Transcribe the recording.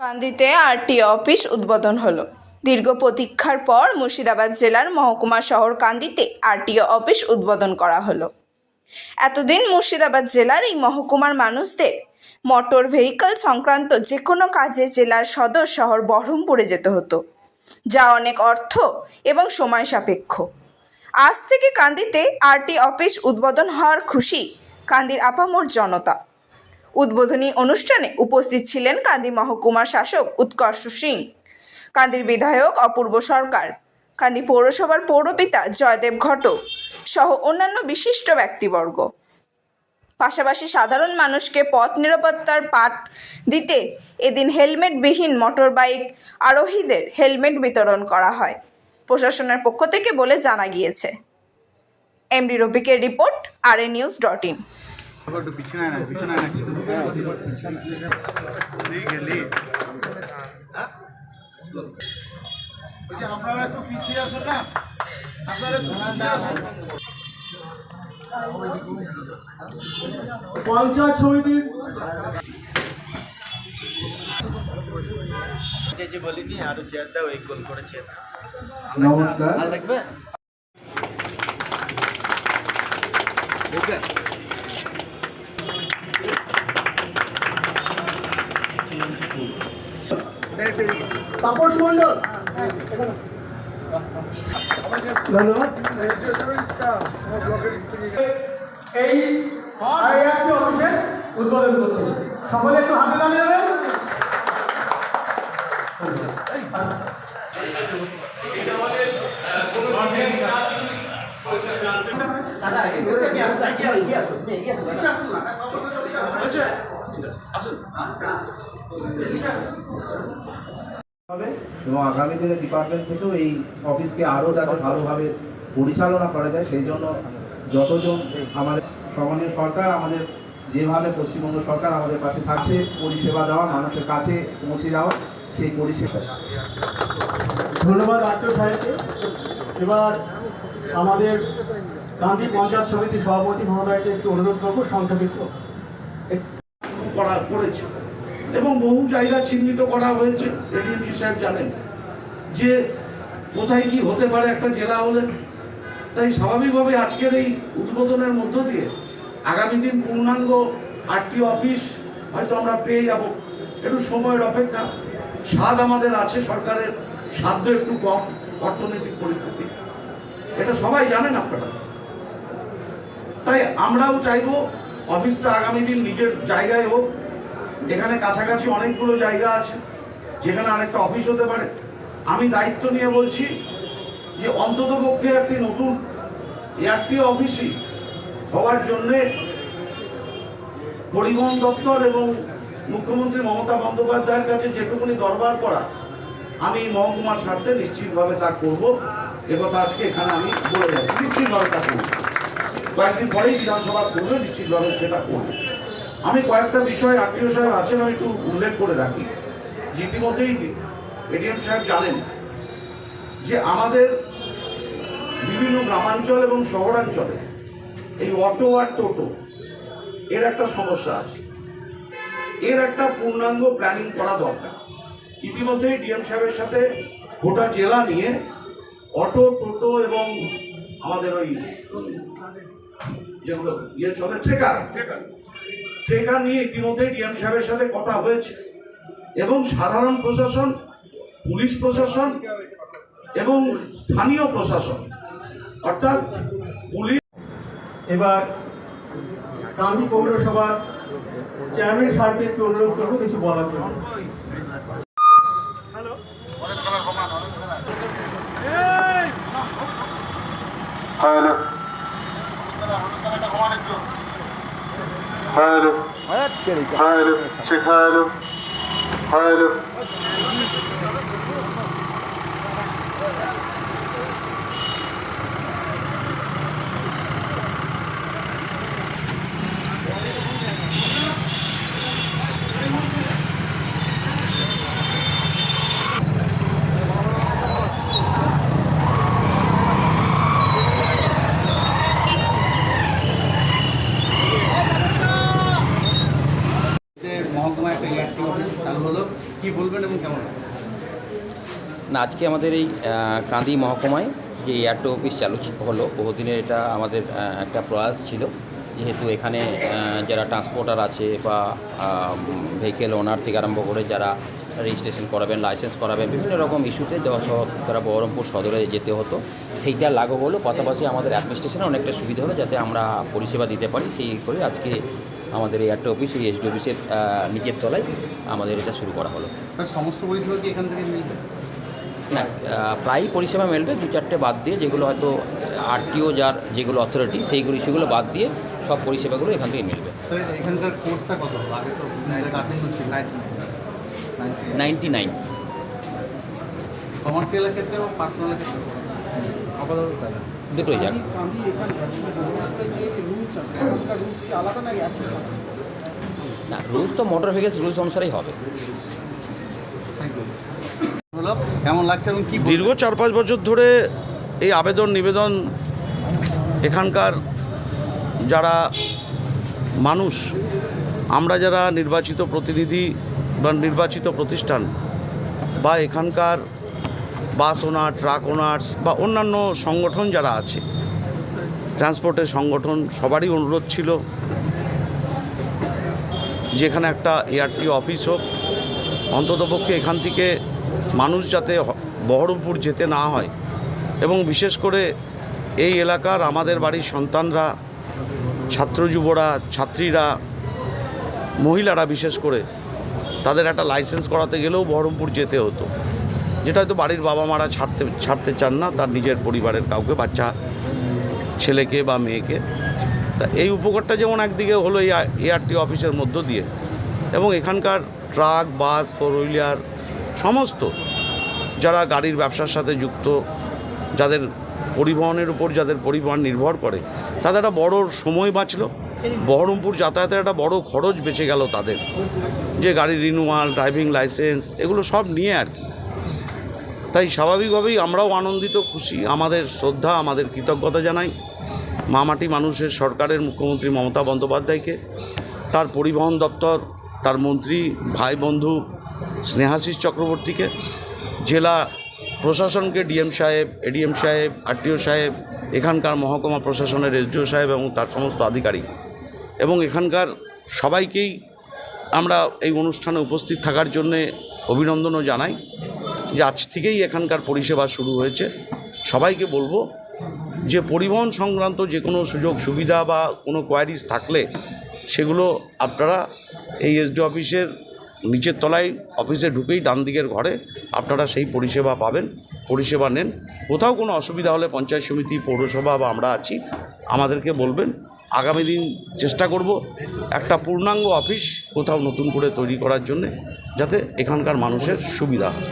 কান্দিতে RT office উদ্বোধন হলো। দীর্ঘ প্রতীক্ষার পর মুর্শিদাবাদ জেলার মহকুমা শহর কান্দিতে আরটিও অফিস উদ্বোধন করা হলো। এতদিন মুর্শিদাবাদ জেলার এই মহকুমার মানুষদের মোটর ভেহিকল সংক্রান্ত যে কোনো কাজে জেলার সদর শহর বহরমপুরে যেতে হতো, যা অনেক অর্থ এবং সময় সাপেক্ষ। আজ থেকে কান্দিতে আরটি অফিস উদ্বোধন হওয়ার খুশি কান্দির আপামোর জনতা। উদ্বোধনী অনুষ্ঠানে উপস্থিত ছিলেন কান্দি মহকুমার শাসক উৎকর্ষ সিং, কান্দির বিধায়ক অপূর্ব সরকার, কান্দি পৌরসভার পৌরপিতা জয়দেব ঘটক সহ অন্যান্য বিশিষ্ট ব্যক্তিবর্গ। পাশাপাশি সাধারণ মানুষকে পথ নিরাপত্তার পাঠ দিতে এদিন হেলমেটবিহীন মোটরবাইক আরোহীদের হেলমেট বিতরণ করা হয়, প্রশাসনের পক্ষ থেকে বলে জানা গিয়েছে। এমডি রফিকের রিপোর্ট, আর এ নিউজ ডট ইন। একটু পিছনে আয় না পিছনে আয় না ওই যে আপনারা একটু পিছিয়ে আসুন না? আপনারা একটু পিছিয়ে আসুন। পঞ্চায়েত সমিতির যে যে বলিনি আরও চেয়ার দাও এই গোল করেছে নমস্কার। তাপস মন্ডল এই আইআরটি অফিসে উদ্বোধন করছে। সকলে একটু হাতে দাঁড়িয়ে দেবেন এবং আগামী দিনে ডিপার্টমেন্ট থেকেও এই অফিসকে আরও যাতে ভালোভাবে পরিচালনা করা যায়, সেই জন্য যতজন আমাদের সমানীয় সরকার, আমাদের যেভাবে পশ্চিমবঙ্গ সরকার আমাদের পাশে থাকছে, পরিষেবা দেওয়া, মানুষের কাছে পৌঁছে যাওয়া, সেই পরিষেবা। ধন্যবাদ আর্য সাহেবকে। এবার আমাদের গান্ধী পঞ্চায়েত সমিতির সভাপতি মহোদয়কে একটু অনুরোধ করব, সংক্ষেপিত করা করেছে এবং বহু জায়গা চিহ্নিত করা হয়েছে এডিএমজি সাহেব জানেন? যে কোথায় কি হতে পারে একটা জেলা হলে, তাই স্বাভাবিকভাবে আজকের এই উদ্বোধনের মধ্য দিয়ে আগামী দিন পূর্ণাঙ্গ আটটি অফিস হয়তো আমরা পেয়ে যাব। একটু সময়ের অপেক্ষা। স্বাদ আমাদের আছে, সরকারের সাধ্য একটু কম, অর্থনৈতিক পরিস্থিতি। এটা সবাই জানেন আপনারা। তাই আমরাও চাইব অফিসটা আগামী দিন নিজের জায়গায় হোক। এখানে কাছাকাছি অনেকগুলো জায়গা আছে, যেখানে আরেকটা অফিস হতে পারে। আমি দায়িত্ব নিয়ে বলছি যে অন্তত পক্ষে একটি নতুন এয়ারটি অফিসই হওয়ার জন্যে পরিবহন দপ্তর এবং মুখ্যমন্ত্রী মমতা বন্দ্যোপাধ্যায়ের কাছে যেটুকুনি দরবার করা, আমি মহকুমার স্বার্থে নিশ্চিতভাবে তা করব। একথা আজকে এখানে আমি বলে যাচ্ছি। নিশ্চিতভাবে তা করব। কয়েকদিন পরেই বিধানসভা করবে, নিশ্চিতভাবে সেটা করবে। আমি কয়েকটা বিষয় আত্মীয় সাহেব আছেন, আমি একটু উল্লেখ করে রাখি। ইতিমধ্যেই এডিএম সাহেব জানেন যে আমাদের বিভিন্ন গ্রামাঞ্চল এবং শহরাঞ্চলে এই অটো আর টোটো এর একটা সমস্যা আছে। এর একটা পূর্ণাঙ্গ প্ল্যানিং করা দরকার। ইতিমধ্যেই ডিএম সাহেবের সাথে গোটা জেলা নিয়ে অটো, টোটো এবং আমাদের ওই যেগুলো ইয়ে চলে ট্রেকার ট্রেকার নিয়ে ইতিমধ্যেই ডিএম সাহেবের সাথে কথা হয়েছে। এবং সাধারণ প্রশাসন পুলিশ প্রশাসন এবং স্থানীয় প্রশাসন অর্থাৎ পুলিশ এবার গান্ধী পৌরসভার চেয়ারম্যান সাহেবকে একটু অনুরোধ করব কিছু বলার জন্য। Hello. Hello. Hello Sheikh hello hello যে না, আজকে আমাদের এই কাঁদি মহকুমায় যে এয়ারটো অফিস চালু হলো বহুদিনের এটা আমাদের একটা প্রয়াস ছিল। যেহেতু এখানে যারা ট্রান্সপোর্টার আছে বা ভেহিকেল ওনার থেকে আরম্ভ করে যারা রেজিস্ট্রেশন করাবেন লাইসেন্স করাবেন, বিভিন্ন রকম ইস্যুতে তারা বহরমপুর সদরে যেতে হতো। সেইটা লাগু হলো, পাশাপাশি আমাদের অ্যাডমিনিস্ট্রেশনে অনেকটা সুবিধা হলো যাতে আমরা পরিষেবা দিতে পারি। সেই করে আজকে আমাদের এই একটা অফিস এই এসডি অফিসের নিচের তলায় আমাদের এটা শুরু করা হলো। সমস্ত পরিষেবা কি এখান থেকে মিলবে? না আহ, প্রায়ই পরিষেবা মেলবে দু চারটে বাদ দিয়ে যেগুলো হয়তো আরটিও যার যেগুলো অথরিটি সেইগুলো সেগুলো বাদ দিয়ে সব পরিষেবাগুলো এখান থেকে মিলবে। এখানকার কোর্সটা কত নাইনটি নাইন কমার্শিয়ালের ক্ষেত্রে এবং পার্সোনালের ক্ষেত্রে? আপাতত তাই না? দুটোই যাক। না রুলস তো মোটর ভেহিকেলস রুলস অনুসারেই হবে। থ্যাংক কেমন লাগছে এবং কি দীর্ঘ চার পাঁচ বছর ধরে এই আবেদন নিবেদন এখানকার যারা মানুষ আমরা যারা নির্বাচিত প্রতিনিধি বা নির্বাচিত প্রতিষ্ঠান বা এখানকার বাস ওনার, ট্রাক ওনার্স বা অন্যান্য সংগঠন যারা আছে, ট্রান্সপোর্টের সংগঠন, সবারই অনুরোধ ছিল যেখানে একটা এআরটি অফিস হোক। অন্ততপক্ষে এখান থেকে মানুষ যাতে বহরমপুর যেতে না হয় এবং বিশেষ করে এই এলাকার আমাদের বাড়ির সন্তানরা, ছাত্র যুবরা, ছাত্রীরা, মহিলারা বিশেষ করে, তাদের একটা লাইসেন্স করাতে গেলেও বহরমপুর যেতে হতো। যেটা হয়তো বাড়ির বাবা মারা ছাড়তে ছাড়তে চান না, তার নিজের পরিবারের কাউকে, বাচ্চা, ছেলেকে বা মেয়েকে। তা এই উপকারটা যেমন একদিকে হলো এই এআরটি অফিসের মধ্য দিয়ে, এবং এখানকার ট্রাক, বাস, ফোর হুইলার, সমস্ত যারা গাড়ির ব্যবসার সাথে যুক্ত, যাদের পরিবহনের উপর, যাদের পরিবহন নির্ভর করে, তাদের একটা বড় সময় বাঁচলো। বহরমপুর যাতায়াতের একটা বড় খরচ বেঁচে গেল তাদের। যে গাড়ির রিনুয়াল ড্রাইভিং লাইসেন্স এগুলো সব নিয়ে আর কি। তাই স্বাভাবিকভাবেই আমরাও আনন্দিত, খুশি। আমাদের শ্রদ্ধা, আমাদের কৃতজ্ঞতা জানাই মামাটি মানুষের সরকারের মুখ্যমন্ত্রী মমতা বন্দ্যোপাধ্যায়কে, তার পরিবহন দপ্তর, তার মন্ত্রী, ভাই বন্ধু স্নেহাশিস চক্রবর্তীকে, জেলা প্রশাসনকে ডিএম সাহেব, এডিএম সাহেব, আরটিও সাহেব, এখানকার মহকুমা প্রশাসনের এসডিও সাহেব এবং তার সমস্ত আধিকারিক। এবং এখানকার সবাইকেই আমরা এই অনুষ্ঠানে উপস্থিত থাকার জন্যে অভিনন্দনও জানাই। যে আজ থেকেই এখানকার পরিষেবা শুরু হয়েছে। সবাইকে বলব যে পরিবহন সংক্রান্ত যে কোনো সুযোগ, সুবিধা বা কোনো কোয়ারিজ থাকলে সেগুলো আপনারা এই এসডি অফিসের নিচের তলায়, অফিসে ঢুকেই ডান দিকের ঘরে আপনারা সেই পরিষেবা পাবেন, পরিষেবা নেন। কোথাও কোনো অসুবিধা হলে পঞ্চায়েত সমিতি, পৌরসভা বা আমরা আছি, আমাদেরকে বলবেন। আগামী দিন চেষ্টা করব একটা পূর্ণাঙ্গ অফিস কোথাও নতুন করে তৈরি করার জন্যে, যাতে এখানকার মানুষের সুবিধা হয়।